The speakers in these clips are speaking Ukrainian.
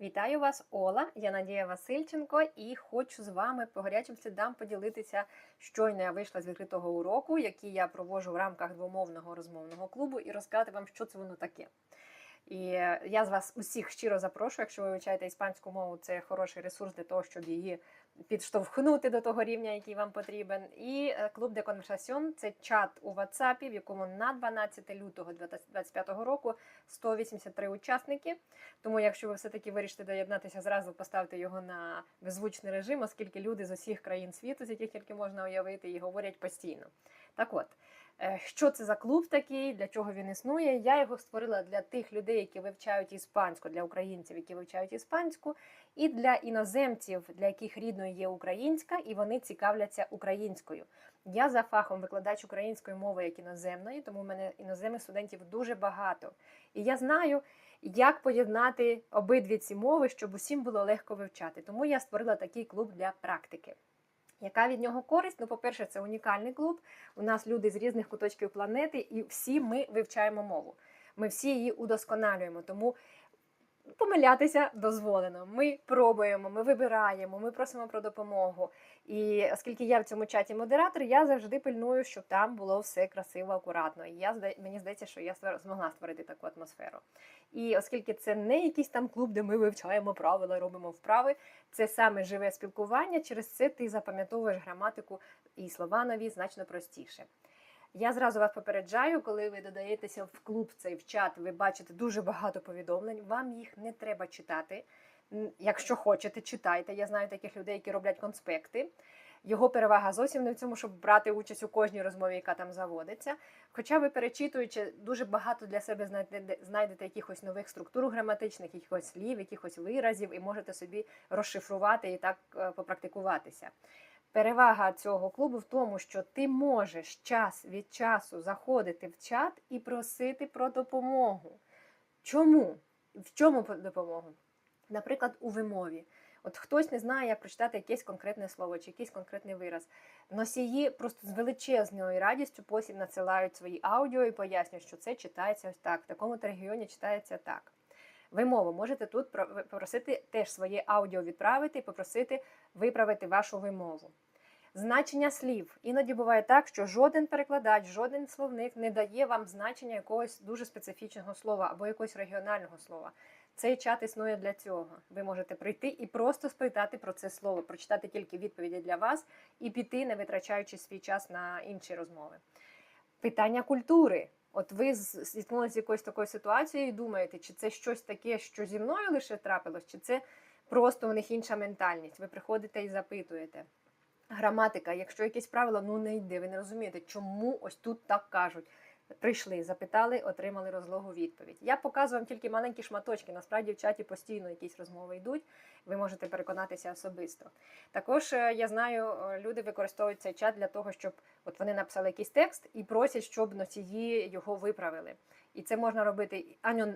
Вітаю вас, Ола. Я Надія Васильченко, і хочу з вами по гарячим слідам поділитися. Щойно я вийшла з відкритого уроку, який я провожу в рамках двомовного розмовного клубу, і розказати вам, що це воно таке. І я з вас усіх щиро запрошую, якщо ви вивчаєте іспанську мову, це хороший ресурс для того, щоб її підштовхнути до того рівня, який вам потрібен. І е, клуб де конверсаціон це чат у WhatsApp, в якому на 12 лютого 2025 року 183 учасники. Тому, якщо ви все-таки вирішите доєднатися, зразу поставте його на беззвучний режим, оскільки люди з усіх країн світу, з яких тільки можна уявити, і говорять постійно. Так от. Е, Що це за клуб такий, для чого він існує? Я його створила для тих людей, які вивчають іспанську, для українців, які вивчають іспанську, і для іноземців, для яких рідною є українська, і вони цікавляться українською. Я за фахом викладач української мови як іноземної, тому в мене іноземних студентів дуже багато. І я знаю, як поєднати обидві ці мови, щоб усім було легко вивчати. Тому я створила такий клуб для практики. Яка від нього користь? Ну, по-перше, це унікальний клуб. У нас люди з різних куточків планети, і всі ми вивчаємо мову. Ми всі її удосконалюємо. Тому помилятися дозволено. Ми пробуємо, ми вибираємо, ми просимо про допомогу. І оскільки я в цьому чаті модератор, я завжди пильную, щоб там було все красиво, акуратно. І я мені здається, що я змогла створити таку атмосферу. І оскільки це не якийсь там клуб, де ми вивчаємо правила, робимо вправи, це саме живе спілкування. Через це ти запам'ятовуєш граматику і слова нові значно простіше. Я зразу вас попереджаю, коли ви додаєтеся в клуб цей в чат, ви бачите дуже багато повідомлень. Вам їх не треба читати. Якщо хочете, читайте. Я знаю таких людей, які роблять конспекти. Його перевага зовсім не в цьому, щоб брати участь у кожній розмові, яка там заводиться. Хоча ви, перечитуючи, дуже багато для себе знайдете, якихось нових структур граматичних, якихось слів, якихось виразів, і можете собі розшифрувати і так попрактикуватися. Перевага цього клубу в тому, що ти можеш час від часу заходити в чат і просити про допомогу. Чому? В чому допомогу? Наприклад, у вимові. От хтось не знає, як прочитати якесь конкретне слово чи якийсь конкретний вираз. Носії просто з величезною радістю потім надсилають свої аудіо і пояснюють, що це читається ось так, в такому регіоні читається так. Вимову можете тут попросити теж своє аудіо відправити і попросити виправити вашу вимову. Значення слів. Іноді буває так, що жоден перекладач, жоден словник не дає вам значення якогось дуже специфічного слова або якогось регіонального слова. Цей чат існує для цього. Ви можете прийти і просто спитати про це слово, прочитати тільки відповіді для вас і піти, не витрачаючи свій час на інші розмови. Питання культури. От ви зіткнулися з якоюсь такою ситуацією і думаєте, чи це щось таке, що зі мною лише трапилось, чи це просто у них інша ментальність. Ви приходите і запитуєте. Граматика, якщо якесь правило ну не йде, ви не розумієте, чому ось тут так кажуть. Прийшли, запитали, отримали розлогу відповідь. Я показую вам тільки маленькі шматочки. Насправді в чаті постійно якісь розмови йдуть. Ви можете переконатися особисто. Також я знаю, люди використовують цей чат для того, щоб от вони написали якийсь текст і просять, щоб носії його виправили. І це можна робити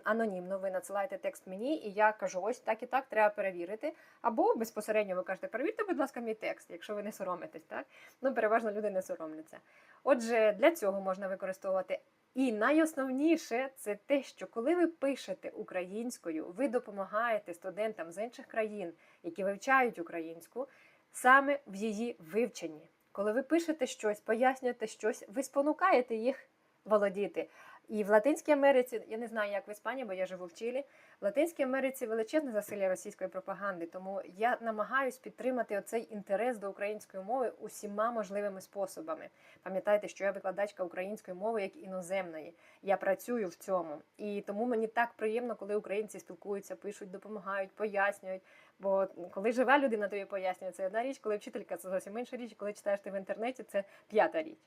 анонімно. Ви надсилаєте текст мені, і я кажу, ось так і так треба перевірити. Або безпосередньо ви кажете, перевірте, будь ласка, мій текст, якщо ви не соромитесь. Так? Ну, переважно люди не соромляться. Отже, для цього можна використовувати. І найосновніше це те, що коли ви пишете українською, ви допомагаєте студентам з інших країн, які вивчають українську, саме в її вивченні. Коли ви пишете щось, пояснюєте щось, ви спонукаєте їх володіти. І в Латинській Америці, я не знаю, як в Іспанії, бо я живу в Чилі. В Латинській Америці величезне засилля російської пропаганди, тому я намагаюсь підтримати оцей інтерес до української мови усіма можливими способами. Пам'ятайте, що я викладачка української мови як іноземної. Я працюю в цьому, і тому мені так приємно, коли українці спілкуються, пишуть, допомагають, пояснюють. Бо коли жива людина тобі пояснює, це одна річ, коли вчителька це зовсім інша річ, коли читаєш ти в інтернеті, це п'ята річ.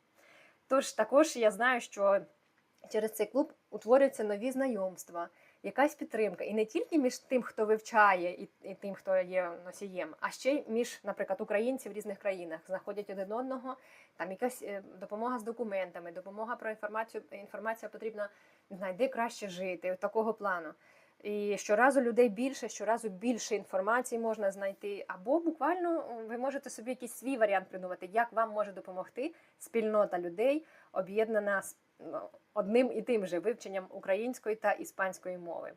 Тож також я знаю, що через цей клуб утворюються нові знайомства, якась підтримка. І не тільки між тим, хто вивчає, і, і тим, хто є носієм, а ще й між, наприклад, українців в різних країнах знаходять один одного. Там якась е, допомога з документами, допомога про інформацію. Інформація потрібна знайди краще жити, такого плану. І щоразу людей більше, щоразу більше інформації можна знайти, або буквально ви можете собі якийсь свій варіант придумати, як вам може допомогти спільнота людей, об'єднана одним і тим же вивченням української та іспанської мови.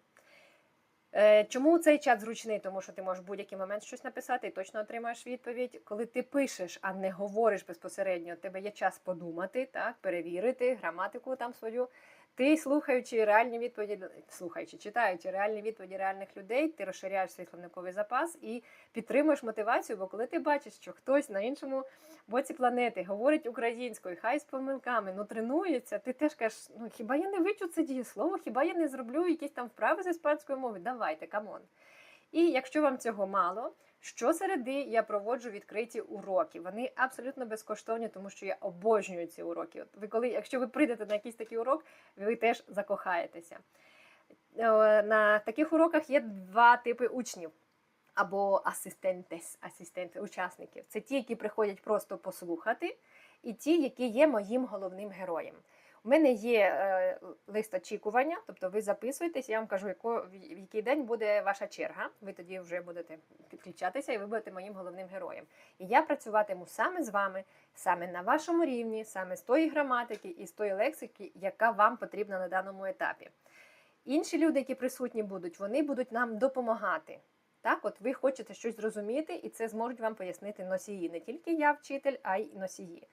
Е, Чому цей чат зручний? Тому що ти можеш в будь-який момент щось написати і точно отримаєш відповідь. Коли ти пишеш, а не говориш безпосередньо, у тебе є час подумати, так, перевірити граматику там свою. Ти слухаючи реальні відповіді, слухаючи, читаючи реальні відповіді реальних людей, ти розширяєш свій словниковий запас і підтримуєш мотивацію. Бо коли ти бачиш, що хтось на іншому боці планети говорить українською, хай з помилками, ну тренується, ти теж кажеш, ну хіба я не вичу це дієслово, хіба я не зроблю якісь там вправи з іспанської мови? Давайте, камон. І якщо вам цього мало, щосереди я проводжу відкриті уроки. Вони абсолютно безкоштовні, тому що я обожнюю ці уроки. От ви коли, якщо ви прийдете на якийсь такий урок, ви теж закохаєтеся. Е, На таких уроках є два типи учнів. Або асистентес, асистенти, учасників. Це ті, які приходять просто послухати, і ті, які є моїм головним героєм. У мене є е, лист очікування, тобто ви записуєтесь, я вам кажу, яко, в який день буде ваша черга. Ви тоді вже будете підключатися і ви будете моїм головним героєм. І я працюватиму саме з вами, саме на вашому рівні, саме з тої граматики і з тої лексики, яка вам потрібна на даному етапі. Інші люди, які присутні будуть, вони будуть нам допомагати. Так, от ви хочете щось зрозуміти, і це зможуть вам пояснити носії. Не тільки я вчитель, а й носії.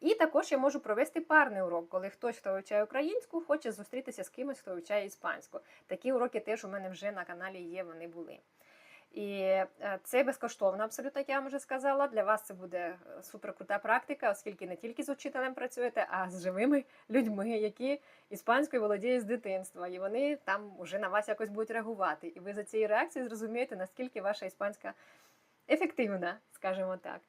І також я можу провести парний урок, коли хтось, хто вивчає українську, хоче зустрітися з кимось, хто вивчає іспанську. Такі уроки теж у мене вже на каналі є, вони були. І е, це безкоштовно, абсолютно, як я вам вже сказала. Для вас це буде е, суперкрута практика, оскільки не тільки з учителем працюєте, а з живими людьми, які іспанською володіють з дитинства. І вони там вже на вас якось будуть реагувати. І ви за цією реакцією зрозумієте, наскільки ваша іспанська ефективна, скажімо так.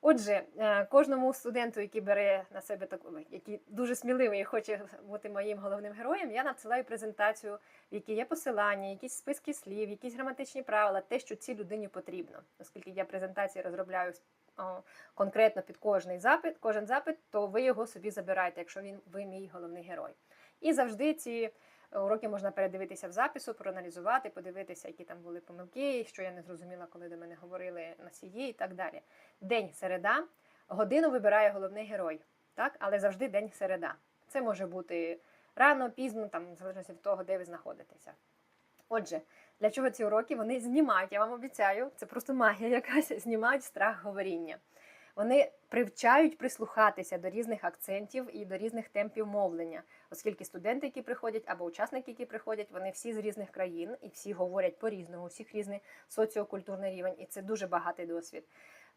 Отже, е, кожному студенту, який бере на себе таку, який дуже сміливий і хоче бути моїм головним героєм, я надсилаю презентацію, в якій є посилання, якісь списки слів, якісь граматичні правила, те, що цій людині потрібно. Оскільки я презентації розробляю конкретно під кожний запит, кожен запит, то ви його собі забираєте, якщо він ви мій головний герой. І завжди ці уроки можна передивитися в запису, проаналізувати, подивитися, які там були помилки, що я не зрозуміла, коли до мене говорили носії і так далі. День середа, годину вибирає головний герой, так? але завжди день середа. Це може бути рано, пізно, там, в залежності від того, де ви знаходитеся. Отже, для чого ці уроки? Вони знімають, я вам обіцяю, це просто магія якась, знімають страх говоріння. Вони привчають прислухатися до різних акцентів і до різних темпів мовлення, оскільки студенти, які приходять, або учасники, які приходять, вони всі з різних країн і всі говорять по-різному, всіх різний соціокультурний рівень, і це дуже багатий досвід.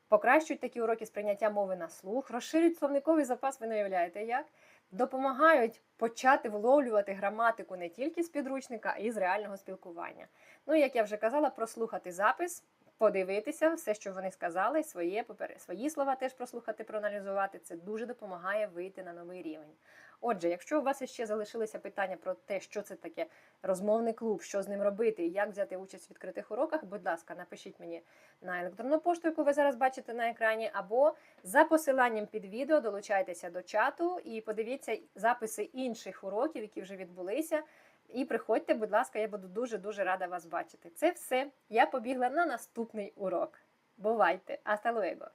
Покращують такі уроки сприйняття мови на слух, розширюють словниковий запас, ви не уявляєте як. Допомагають почати вловлювати граматику не тільки з підручника, а й з реального спілкування. Ну, як я вже казала, прослухати запис, подивитися все, що вони сказали, своє, свої слова теж прослухати, проаналізувати. Це дуже допомагає вийти на новий рівень. Отже, якщо у вас ще залишилися питання про те, що це таке розмовний клуб, що з ним робити як взяти участь в відкритих уроках, будь ласка, напишіть мені на електронну пошту, яку ви зараз бачите на екрані, або за посиланням під відео долучайтеся до чату і подивіться записи інших уроків, які вже відбулися. І приходьте, будь ласка, я буду дуже-дуже рада вас бачити. Це все. Я побігла на наступний урок. Бувайте! Hasta luego!